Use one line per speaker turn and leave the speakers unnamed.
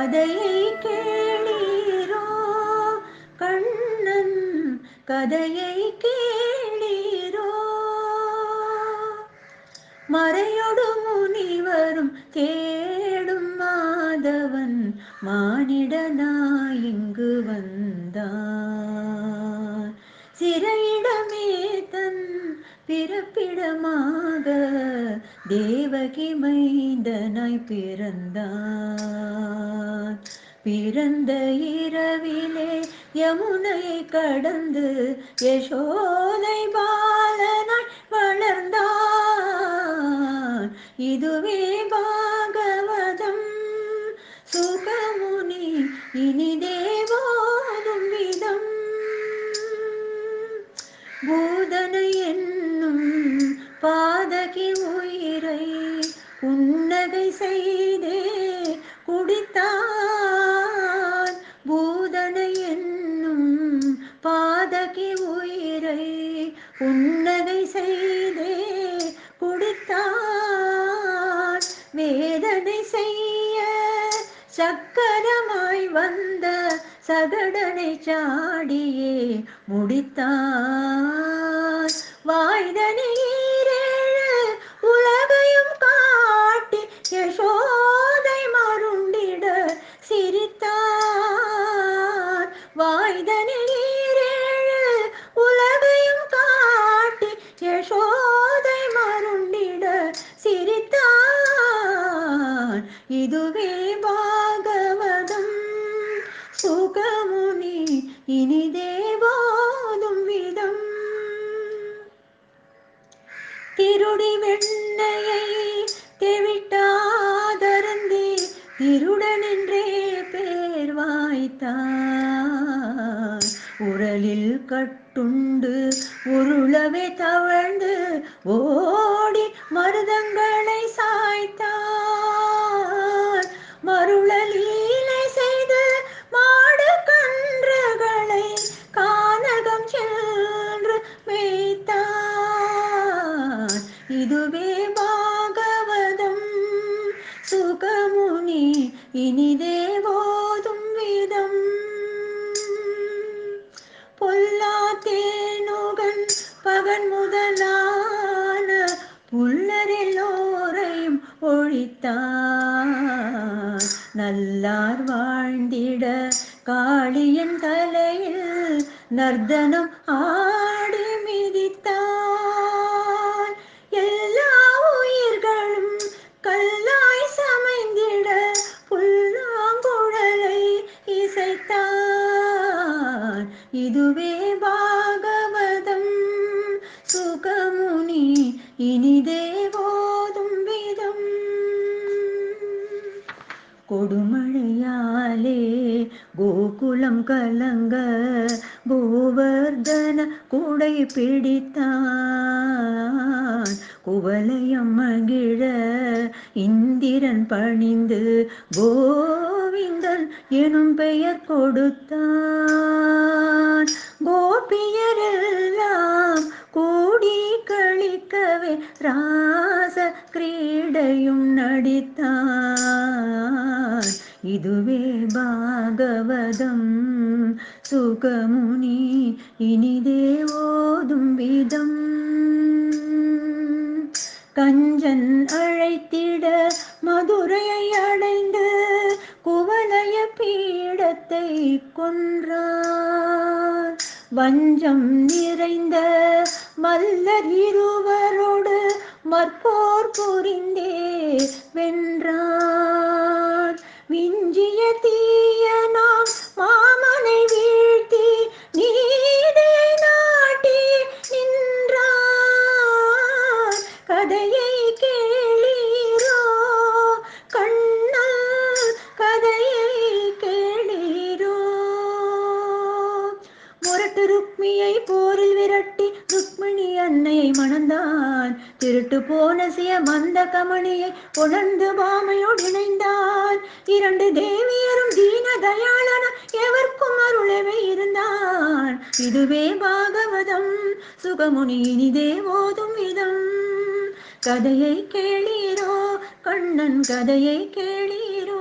கதையை கேளீரோ? கண்ணன் கதையை கேளீரோ? மறையொடு முனிவரும் தேடும் மாதவன் மானிடனாயிங்கு வந்தான். பிறப்பிடமாக தேவகி மைந்தனாய் பிறந்தான் பிறந்த இரவிலே யமுனை கடந்து யசோதை பாலனாய் வளர்ந்தான் இதுவே பாகவதம். சுகமுனி இனிதே உன்னகை செய்தே குடித்தான். பூதனை என்னும் பாதகி உயிரை புன்னகை செய்தே குடித்தான். வேதனை செய்ய சக்கரமாய் வந்த சகடனை சாடியே முடித்தான். வாய்தனை இதுவே பாகவதம் சுகமுனி இனி தேவாதும் விதம் திருடி வெண்ணையை தெவிட்டாதருந்தி திருடனென்றே பேர் வாய்த்தார் உரலில் கட்டுண்டு உருளவே தவழ்ந்து ஓடி மருதங்களை சா இதுவே பாகவதம். சுகமுனி இனிதே போதும் விதம். பொல்லா தேனுகன் பகன் முதலான புல்லரெல்லோரையும் ஒழித்தான் நல்லார் வாழ்ந்திட காளியின் தலையில் நர்தனம் ஆ பாகவதம். சுகமுனி இனிதே போதும் விதம். கொடுமழையாலே கோகுலம் கலங்க கோவர்தன கூடை பிடித்தான். குவலயம் மகிழ இந்திரன் பணிந்து கோவிந்தன் எனும் பெயர் கொடுத்தான். கோபியரெல்லாம் கூடி கழிக்கவே ராச கிரீடையும் நடித்தான் இதுவே பாகவதம். சுகமுனி இனிதே ஓதும் விதம். கஞ்சன் அழைத்திட மதுரையை அடைந்து குவலய பீடத்தை கொன்றார். வஞ்சம் நிறைந்த மல்லர் இருவரோடு மற்போர் புரிந்தே வென்றான் விஞ்சிய தீ திருட்டு போன சிய மந்த கமணியை உணர்ந்து பாமையோடு இணைந்தான் இரண்டு தேவியரும் தீன தயாளன எவர்க்கும் அருளவே இருந்தான் இதுவே பாகவதம் சுகமுனி இனிதே ஓதும் விதம் கதையை கேளீரோ கண்ணன் கதையை கேளீரோ